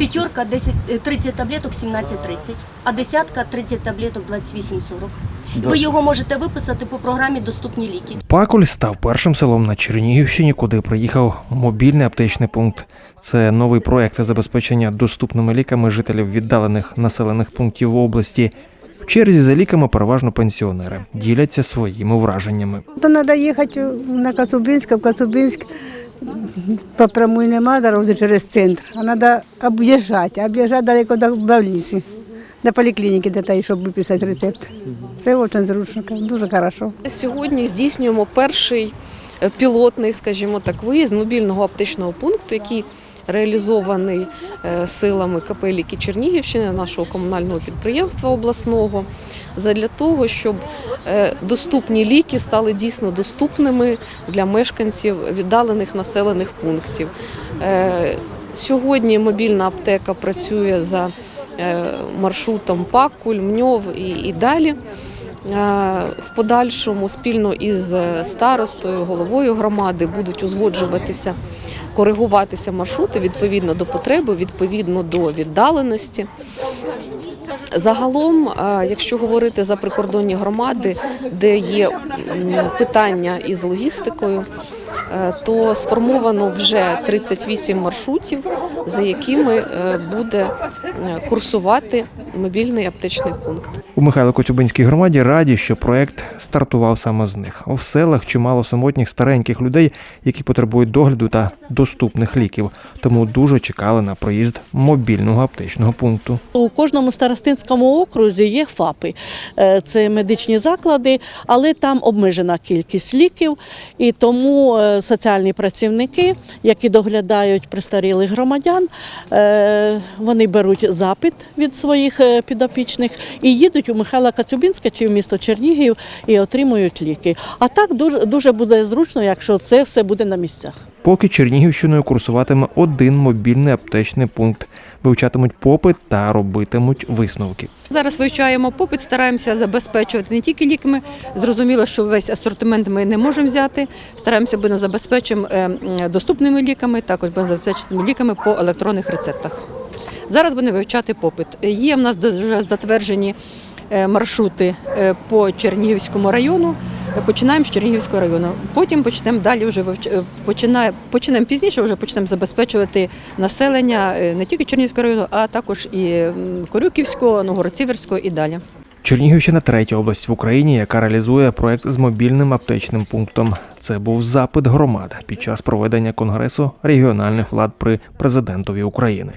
Пятерка 10, э, 30 таблеток 17.30, а десятка 30 таблеток 28.40. Ви його можете виписати по програмі Доступні ліки. Пакуль став першим селом на Чернігівщині, куди приїхав мобільний аптечний пункт. Це новий проект забезпечення доступними ліками жителів віддалених населених пунктів області. В черзі за ліками переважно пенсіонери діляться своїми враженнями. То надо ехать на Коцубинск, в Коцубинск по прямой нема дороги через центр, а надо объезжать, а объезжать далеко до больницы, до поликлиники до тої, щоб виписати рецепт. Це дуже зручно, дуже хорошо. Сьогодні здійснюємо перший е, пілотний, скажімо так, виїзд мобільного аптечного пункту, який реалізований е, силами КП «Ліки Чернігівщини, нашого комунального підприємства обласного, задля того, щоб е, доступні ліки стали дійсно доступними для мешканців віддалених населених пунктів. Е, Сьогодні мобільна аптека працює за маршрутом Пакуль, Мньов і далі. Е, В подальшому спільно із старостою, головою громади будуть узгоджуватися, коригуватися маршрути відповідно до потреби, відповідно до віддаленості. Загалом, е, якщо говорити за прикордонні громади, де є питання із логістикою, е, то сформовано вже 38 маршрутів, за якими е, буде е, курсувати мобільний аптечний пункт. У Михайло-Коцюбинській громаді раді, що проект стартував саме з них. В селах чимало самотніх стареньких людей, які потребують догляду та доступних ліків. Тому дуже чекали на приїзд мобільного аптечного пункту. У кожному старостинському окрузі є ФАПи, Е, це медичні заклади, але там обмежена кількість ліків, і тому е, соціальні працівники, які доглядають престарілих громадян, е, вони беруть запит від своїх підопічних і їдуть у Михайла Кацюбінське чи в місто Чернігів і отримують ліки. А так дуже, дуже буде зручно, якщо це все буде на місцях. Поки Чернігівщиною курсуватиме один мобільний аптечний пункт, вивчатимуть попит та робитимуть висновки. Зараз вивчаємо попит, стараємося забезпечувати не тільки ліками. Зрозуміло, що весь асортимент ми не можемо взяти. Стараємося бути забезпечимо е, доступними ліками, також будемо забезпеченими ліками по електронних рецептах. Зараз будемо вивчати попит. Є в нас вже затверджені маршрути е, по Чернігівському району. Починаємо з Чернігівського району. Потім почнемо далі вже е, починає... почнемо пізніше, вже почнемо забезпечувати населення е, не тільки Чернігівського району, а також і Корюківського, Новгород-Сіверського і далі. Чернігівщина третя область в Україні, яка реалізує проект з мобільним аптечним пунктом. Це був запит громад під час проведення конгресу регіональних влад при президентові України.